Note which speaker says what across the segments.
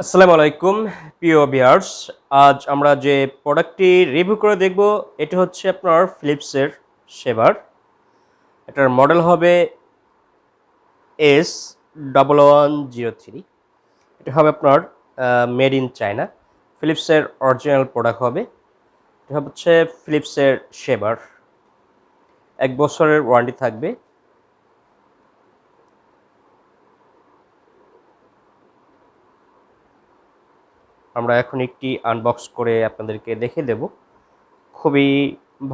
Speaker 1: আসসালামু আলাইকুম, প্রিয় বিয়ার্স আজ আমরা যে প্রোডাক্টটি রিভিউ করে দেখব, এটি হচ্ছে আপনার ফিলিপসের সেবার এটার মডেল হবে S double one zero three এটা হবে আপনার মেড ইন চায়না ফিলিপসের অরিজিনাল প্রোডাক্ট হবে। এটা হচ্ছে ফিলিপসের সেবার এক বছরের ওয়ারেন্টি থাকবে। আমরা এখন একটি আনবক্স করে আপনাদেরকে দেখে দেব। খুবই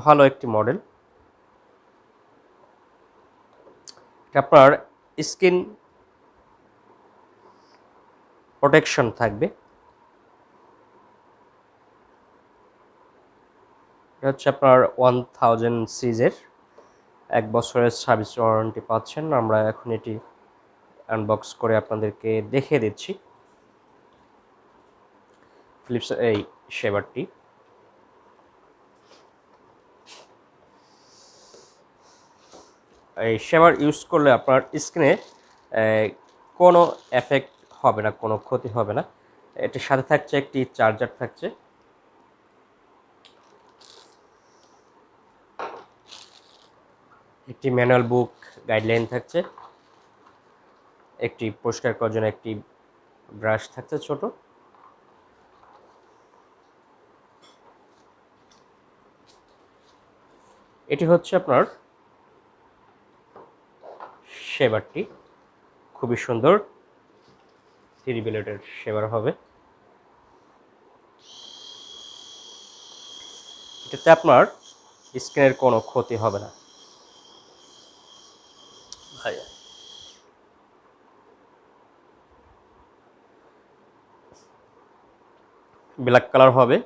Speaker 1: ভালো একটি মডেল আপনার স্কিন প্রোটেকশন থাকবে। এটা হচ্ছে আপনার ওয়ান থাউজেন্ড সিজের এক বছরের সার্ভিস ওয়ারেন্টি পাচ্ছেন। আমরা এখন এটি আনবক্স করে আপনাদেরকে দেখে দিচ্ছি। ফিলিপস এই শেভারটি এই শেভার ইউজ করলে আপনার স্কিনে কোনো এফেক্ট হবে না, কোনো ক্ষতি হবে না। এটির সাথে থাকছে একটি চার্জার থাকছে। একটি ম্যানুয়াল বুক গাইডলাইন থাকছে। একটি পরিষ্কার করার জন্য একটি ব্রাশ থাকছে ছোট। এটি হচ্ছে আপনার শেবারটি খুবই সুন্দর। থ্রি বিলেটের শেবার হবে। এটাতে আপনার স্কিনের কোনো ক্ষতি হবে না। ভাই। ব্ল্যাক কালার হবে।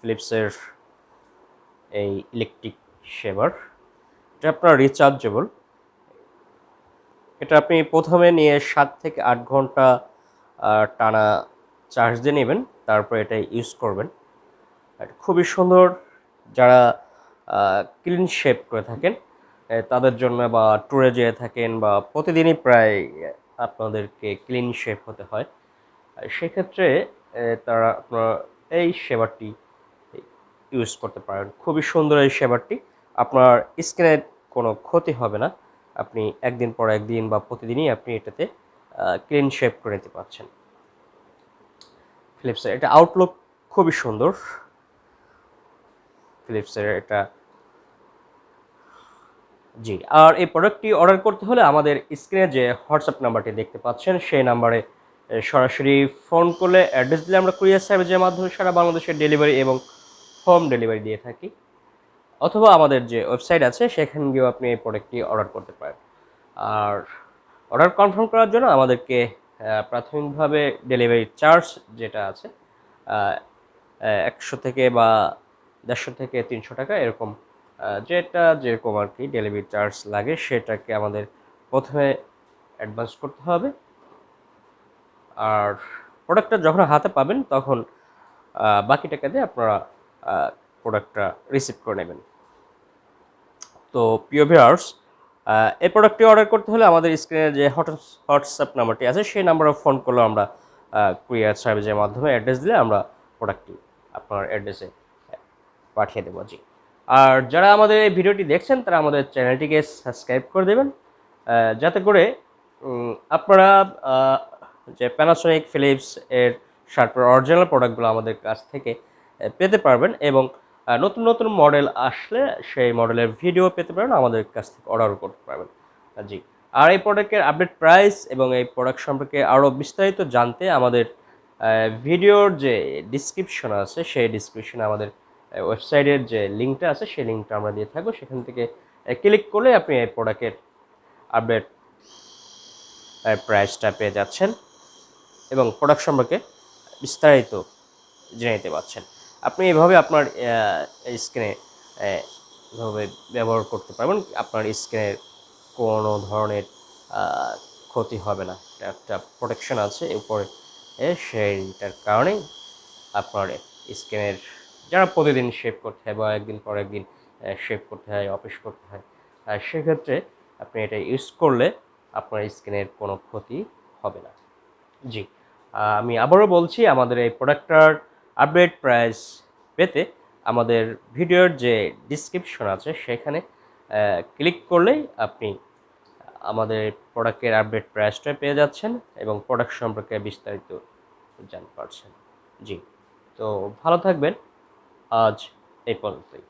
Speaker 1: ফিলিপসের এই ইলেকট্রিক শেভার এটা আপনার রিচার্জেবল এটা আপনি প্রথমে নিয়ে সাত থেকে আট ঘণ্টা টানা চার্জ দিয়ে নেবেন, তারপর এটা ইউজ করবেন। খুবই সুন্দর যারা ক্লিন শেপ করে থাকেন তাদের জন্য বা ট্যুরে যেয়ে থাকেন বা প্রতিদিনই প্রায় আপনাদেরকে ক্লিন শেপ হতে হয়। সেক্ষেত্রে তারা আপনার এই সেবারটি ইউজ করতে পারেন। খুবই সুন্দর এই সেবারটি। আপনার স্কিনের কোনো ক্ষতি হবে না। আপনি একদিন পর একদিন বা প্রতিদিনই আপনি এটাতে ক্লিন শেপ করে নিতে পারছেন। ফিলিপসের এটা আউটলুক খুবই সুন্দর। ফিলিপসের এটা জি, আর এই প্রোডাক্টটি অর্ডার করতে হলে আমাদের স্ক্রিনে যে হোয়াটসঅ্যাপ নাম্বারটি দেখতে পাচ্ছেন, সেই নাম্বারে সরাসরি ফোন করলে অ্যাড্রেস দিলে আমরা কুরিয়ার সার্ভিসের মাধ্যমে সারা বাংলাদেশের ডেলিভারি এবং হোম ডেলিভারি দিয়ে থাকি। অথবা আমাদের যে ওয়েবসাইট আছে সেখানে গিয়েও আপনি এই প্রোডাক্টটি অর্ডার করতে পারেন। আর অর্ডার কনফার্ম করার জন্য আমাদেরকে প্রাথমিকভাবে ডেলিভারি চার্জ যেটা আছে একশো থেকে বা দেড়শো থেকে তিনশো টাকা এরকম যেটা যেরকম আর কি ডেলিভারি চার্জ লাগে, সেটাকে আমাদের প্রথমে অ্যাডভান্স করতে হবে। আর প্রোডাক্টটা যখন হাতে পাবেন, তখন বাকি টাকা দিয়ে আপনারা প্রোডাক্টটা রিসিভ করে নেবেন। তো প্রিয় ভিউয়ার্স এই প্রোডাক্টটি অর্ডার করতে হলে আমাদের স্ক্রিনে যে হোয়াটসঅ্যাপ নাম্বারটি আছে, সেই নাম্বারে ফোন করলেও আমরা কুরিয়ার সার্ভিসের মাধ্যমে অ্যাড্রেস দিলে আমরা প্রোডাক্টটি আপনার অ্যাড্রেসে পাঠিয়ে দেবো জি। আর যারা আমাদের এই ভিডিওটি দেখছেন, তারা আমাদের চ্যানেলটিকে সাবস্ক্রাইব করে দেবেন যাতে করে আপনারা যে প্যানাসোনিক ফিলিপস এর শার্টের অরিজিনাল প্রোডাক্টগুলো আমাদের কাছ থেকে পেতে পারবেন এবং নতুন নতুন মডেল আসলে সেই মডেলের ভিডিও পেতে পারেন, আমাদের কাছ থেকে অর্ডার করতে পারবেন। জি। আর এই প্রোডাক্টের আপডেট প্রাইস এবং এই প্রোডাক্ট সম্পর্কে আরও বিস্তারিত জানতে আমাদের ভিডিওর যে ডিসক্রিপশন আছে, সেই ডিসক্রিপশনে আমাদের ওয়েবসাইটের যে লিঙ্কটা আছে, সেই লিঙ্কটা আমরা দিয়ে থাকব। সেখান থেকে ক্লিক করলে আপনি এই প্রোডাক্টের আপডেট প্রাইসটা পেয়ে যাচ্ছেন এবং প্রোডাক্ট সম্পর্কে বিস্তারিত জেনে নিতে পারছেন। আপনি এভাবে আপনার স্ক্রিনে এভাবে ব্যবহার করতে পারবেন। আপনার স্ক্রিনের কোনো ধরনের ক্ষতি হবে না। একটা প্রোটেকশন আছে উপরে। সেইটার কারণেই আপনার স্কিনের যারা প্রতিদিন শেভ করতে হয় বা একদিন পর একদিন শেভ করতে হয় অফিস করতে হয় আর সেক্ষেত্রে আপনি এটা ইউজ করলে আপনার স্কিনের কোনো ক্ষতি হবে না। জি। আমি আবারও বলছি, আমাদের এই প্রোডাক্টটার আপডেট প্রাইস পেতে আমাদের ভিডিওর যে ডিসক্রিপশন আছে সেখানে ক্লিক করলেই আপনি আমাদের প্রোডাক্টের আপডেট প্রাইসটা পেয়ে যাচ্ছেন এবং প্রোডাক্ট সম্পর্কে বিস্তারিত জানতে পারছেন। জি, তো ভালো থাকবেন। আজ এই পর্যন্তই।